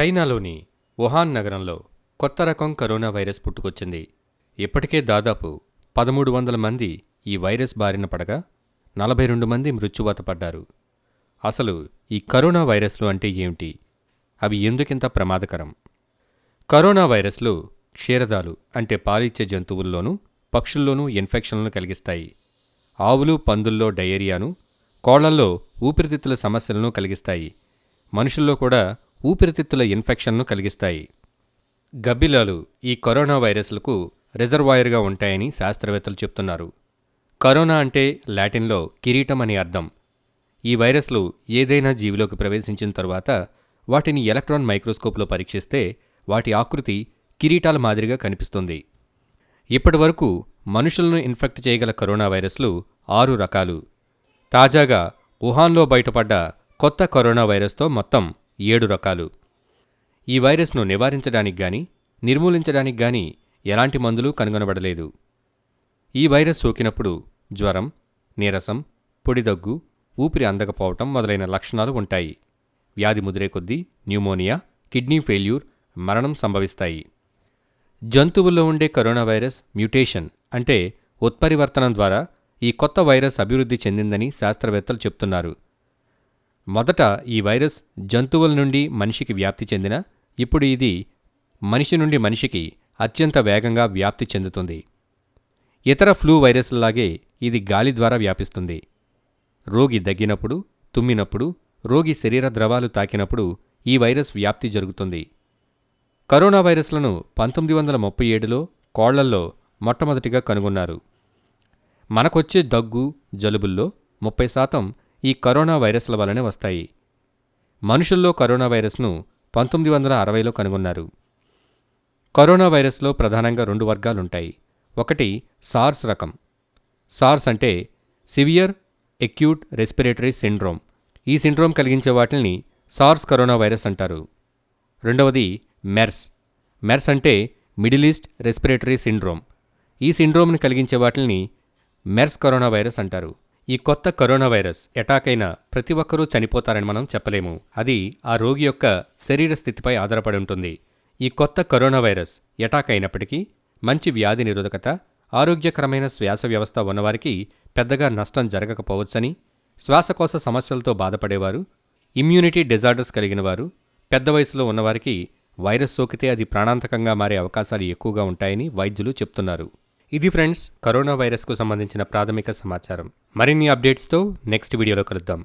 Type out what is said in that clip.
చైనాలోని వుహాన్ నగరంలో కొత్త రకం కరోనా వైరస్ పుట్టుకొచ్చింది. ఇప్పటికే దాదాపు పదమూడు వందల మంది ఈ వైరస్ బారిన పడగా నలభై రెండు మంది మృత్యువాత పడ్డారు. అసలు ఈ కరోనా వైరస్లు అంటే ఏమిటి? అవి ఎందుకింత ప్రమాదకరం? కరోనా వైరస్లు క్షీరదాలు అంటే పాలిచ్చే జంతువుల్లోనూ పక్షుల్లోనూ ఇన్ఫెక్షన్లను కలిగిస్తాయి. ఆవులు పందుల్లో డయేరియాను కోళ్ళల్లో ఊపిరితిత్తుల సమస్యలను కలిగిస్తాయి. మనుషుల్లో కూడా ఊపిరితిత్తుల ఇన్ఫెక్షన్ను కలిగిస్తాయి. గబ్బిలాలు ఈ కరోనా వైరస్లకు రిజర్వాయర్గా ఉంటాయని శాస్త్రవేత్తలు చెప్తున్నారు. కరోనా అంటే లాటిన్లో కిరీటం అని అర్థం. ఈ వైరస్లు ఏదైనా జీవిలోకి ప్రవేశించిన తర్వాత వాటిని ఎలక్ట్రాన్ మైక్రోస్కోప్లో పరీక్షిస్తే వాటి ఆకృతి కిరీటాల మాదిరిగా కనిపిస్తుంది. ఇప్పటివరకు మనుషులను ఇన్ఫెక్ట్ చేయగల కరోనా వైరస్లు ఆరు రకాలు. తాజాగా వుహాన్లో బయటపడ్డ కొత్త కరోనా వైరస్తో మొత్తం ఏడు రకాలు. ఈ వైరస్ను నివారించడానికి గాని నిర్మూలించడానికి గాని ఎలాంటి మందులు కనుగొనబడలేదు. ఈ వైరస్ సోకినప్పుడు జ్వరం నీరసం పొడిదగ్గు ఊపిరి అందకపోవటం మొదలైన లక్షణాలు ఉంటాయి. వ్యాధి ముదిరే కొద్దీ న్యూమోనియా కిడ్నీ ఫెయిల్యూర్ మరణం సంభవిస్తాయి. జంతువుల్లో ఉండే కరోనా వైరస్ మ్యూటేషన్ అంటే ఉత్పరివర్తనం ద్వారా ఈ కొత్త వైరస్ అభివృద్ధి చెందిందని శాస్త్రవేత్తలు చెప్తున్నారు. మొదట ఈ వైరస్ జంతువుల నుండి మనిషికి వ్యాప్తి చెందిన ఇప్పుడు ఇది మనిషి నుండి మనిషికి అత్యంత వేగంగా వ్యాప్తి చెందుతుంది. ఇతర ఫ్లూ వైరస్లలాగే ఇది గాలి ద్వారా వ్యాపిస్తుంది. రోగి దగ్గినప్పుడు తుమ్మినప్పుడు రోగి శరీర ద్రవాలు తాకినప్పుడు ఈ వైరస్ వ్యాప్తి జరుగుతుంది. కరోనా వైరస్లను పంతొమ్మిది వందల ముప్పై ఏడులో కోళ్ళల్లో మొట్టమొదటిగా కనుగొన్నారు. మనకొచ్చే దగ్గు జలుబుల్లో ముప్పై శాతం ఈ కరోనా వైరస్ల వలనే వస్తాయి. మనుషుల్లో కరోనా వైరస్ను పంతొమ్మిది వందల అరవైలో కనుగొన్నారు. కరోనా వైరస్లో ప్రధానంగా రెండు వర్గాలుంటాయి. ఒకటి సార్స్ రకం. సార్స్ అంటే సివియర్ ఎక్యూట్ రెస్పిరేటరీ సిండ్రోమ్. ఈ సిండ్రోమ్ కలిగించే వాటిని సార్స్ కరోనా వైరస్ అంటారు. రెండవది మెర్స్. మెర్స్ అంటే మిడిల్ ఈస్ట్ రెస్పిరేటరీ సిండ్రోమ్. ఈ సిండ్రోమ్ని కలిగించే వాటిని మెర్స్ కరోనా వైరస్ అంటారు. ఈ కొత్త కరోనా వైరస్ అటాక్ అయిన ప్రతి ఒక్కరూ చనిపోతారని మనం చెప్పలేము. అది ఆ రోగి యొక్క శరీర స్థితిపై ఆధారపడి ఉంటుంది. ఈ కొత్త కరోనా వైరస్ అటాక్ అయినప్పటికీ మంచి వ్యాధి నిరోధకత ఆరోగ్యకరమైన శ్వాస వ్యవస్థ ఉన్నవారికి పెద్దగా నష్టం జరగకపోవచ్చని శ్వాసకోశ సమస్యలతో బాధపడేవారు ఇమ్యూనిటీ డిజార్డర్స్ కలిగిన వారు పెద్ద వయసులో ఉన్నవారికి వైరస్ సోకితే అది ప్రాణాంతకంగా మారే అవకాశాలు ఎక్కువగా ఉంటాయని వైద్యులు చెప్తున్నారు. ఇది ఫ్రెండ్స్ కరోనా వైరస్కు సంబంధించిన ప్రాథమిక సమాచారం. మరిన్ని అప్డేట్స్తో నెక్స్ట్ వీడియోలో కలుద్దాం.